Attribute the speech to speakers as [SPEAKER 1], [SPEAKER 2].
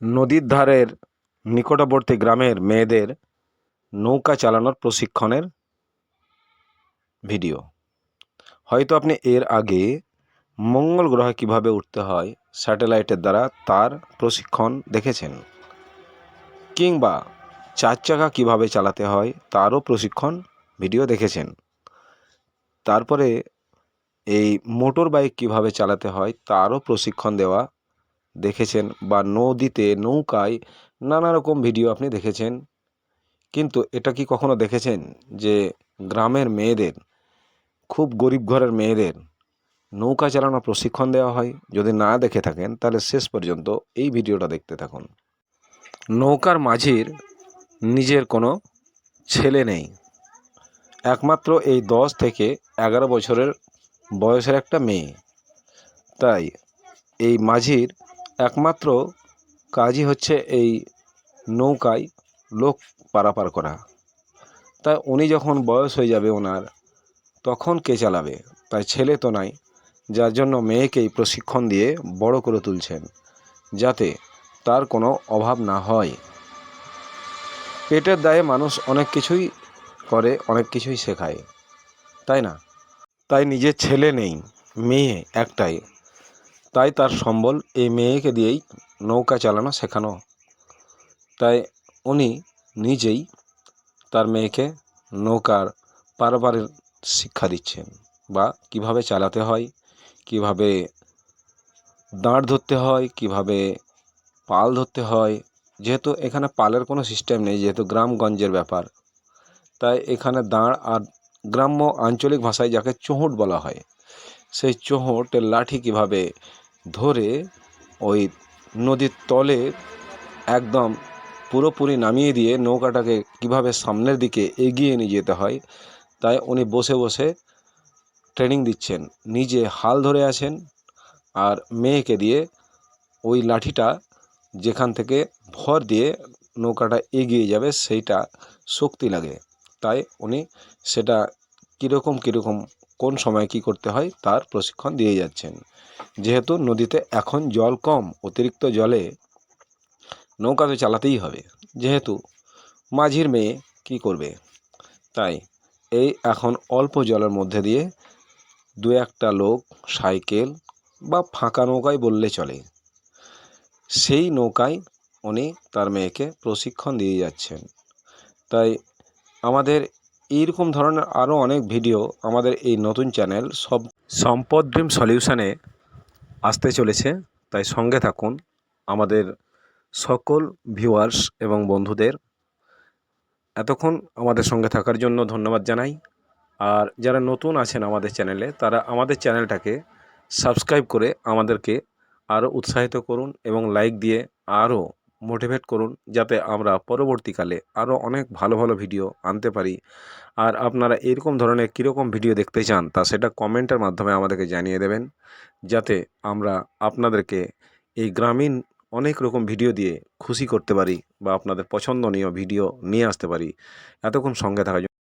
[SPEAKER 1] নদীর ধারের নিকটবর্তী গ্রামের মেয়েদের নৌকা চালানোর প্রশিক্ষণের ভিডিও। হয়তো আপনি এর আগে মঙ্গল গ্রহে কীভাবে উঠতে হয় স্যাটেলাইটের দ্বারা তার প্রশিক্ষণ দেখেছেন, কিংবা চার চাকা কীভাবে চালাতে হয় তারও প্রশিক্ষণ ভিডিও দেখেছেন। তারপরে এই মোটর বাইক কীভাবে চালাতে হয় তারও প্রশিক্ষণ দেওয়া দেখেছেন বা নদীতে নৌকায় নানা রকম ভিডিও আপনি দেখেছেন। কিন্তু এটা কি কখনো দেখেছেন যে গ্রামের মেয়েদের, খুব গরিব ঘরের মেয়েদের নৌকা চালানোর প্রশিক্ষণ দেওয়া হয়? যদি না দেখে থাকেন, তাহলে শেষ পর্যন্ত এই ভিডিওটা দেখতে থাকুন। নৌকার মাঝির নিজের কোনো ছেলে নেই। একমাত্র এই দশ থেকে এগারো বছরের বয়সের একটা মেয়ে। তাই এই মাঝির একমাত্র কাজই হচ্ছে এই নৌকায় লোক পারাপার করা। তাই উনি যখন বয়স হয়ে যাবে ওনার, তখন কে চালাবে? তাই ছেলে তো নাই, যার জন্য মেয়েকেই প্রশিক্ষণ দিয়ে বড় করে তুলছেন, যাতে তার কোনো অভাব না হয়। পেটের দায়ে মানুষ অনেক কিছুই করে, অনেক কিছুই শেখায়। তাই না? তাই নিজের ছেলে নেই, মেয়ে একটাই। তাই তার সম্বল এই মেয়েকে দিয়েই নৌকা চালানো শেখানো। তাই উনি নিজেই তার মেয়েকে নৌকার পারাপারের শিক্ষা দিচ্ছেন বা কীভাবে চালাতে হয়, কীভাবে দাঁড় ধরতে হয়, কীভাবে পাল ধরতে হয়। যেহেতু এখানে পালের কোনো সিস্টেম নেই, যেহেতু গ্রামগঞ্জের ব্যাপার, তাই এখানে দাঁড় আর গ্রাম্য আঞ্চলিক ভাষায় যাকে চোঁহট বলা হয়, সেই চোঁহটের লাঠি কীভাবে ধরে ওই নদীর তলে একদম পুরোপুরি নামিয়ে দিয়ে নৌকাটাকে কীভাবে সামনের দিকে এগিয়ে নিয়ে যেতে হয়, তাই উনি বসে বসে ট্রেনিং দিচ্ছেন। নিজে হাল ধরে আছেন আর মেয়েকে দিয়ে ওই লাঠিটা যেখান থেকে ভর দিয়ে নৌকাটা এগিয়ে যাবে সেইটা শক্তি লাগে। তাই উনি সেটা কীরকম কীরকম কোন সময় কী করতে হয় তার প্রশিক্ষণ দিয়ে যাচ্ছেন। যেহেতু নদীতে এখন জল কম, অতিরিক্ত জলে নৌকা তো চালাতেই হবে। যেহেতু মাঝির মেয়ে কী করবে? তাই এই এখন অল্প জলের মধ্যে দিয়ে দু একটা লোক সাইকেল বা ফাঁকা নৌকায় বললে চলে। সেই নৌকায় উনি তার মেয়েকে প্রশিক্ষণ দিয়ে যাচ্ছেন। তাই আমাদের এইরকম ধরনের আরও অনেক ভিডিও আমাদের এই নতুন চ্যানেল সব সম্পদ ড্রিম সলিউশনে আসতে চলেছে। তাই সঙ্গে থাকুন আমাদের সকল ভিউয়ার্স এবং বন্ধুদের। এতক্ষণ আমাদের সঙ্গে থাকার জন্য ধন্যবাদ জানাই। আর যারা নতুন আছেন আমাদের চ্যানেলে তারা আমাদের চ্যানেলটাকে সাবস্ক্রাইব করে আমাদেরকে আরও উৎসাহিত করুন এবং লাইক দিয়ে আরও মোটিভেট করুন যাতে আমরা পরবর্তীকালে আরও অনেক ভালো ভালো ভিডিও আনতে পারি। আর আপনারা এরকম ধরনের কীরকম ভিডিও দেখতে চান তা সেটা কমেন্টের মাধ্যমে আমাদেরকে জানিয়ে দেবেন। যাতে আমরা আপনাদেরকে এই গ্রামীণ অনেক রকম ভিডিও দিয়ে খুশি করতে পারি বা আপনাদের পছন্দনীয় ভিডিও নিয়ে আসতে পারি। এতক্ষণ সঙ্গে জন্য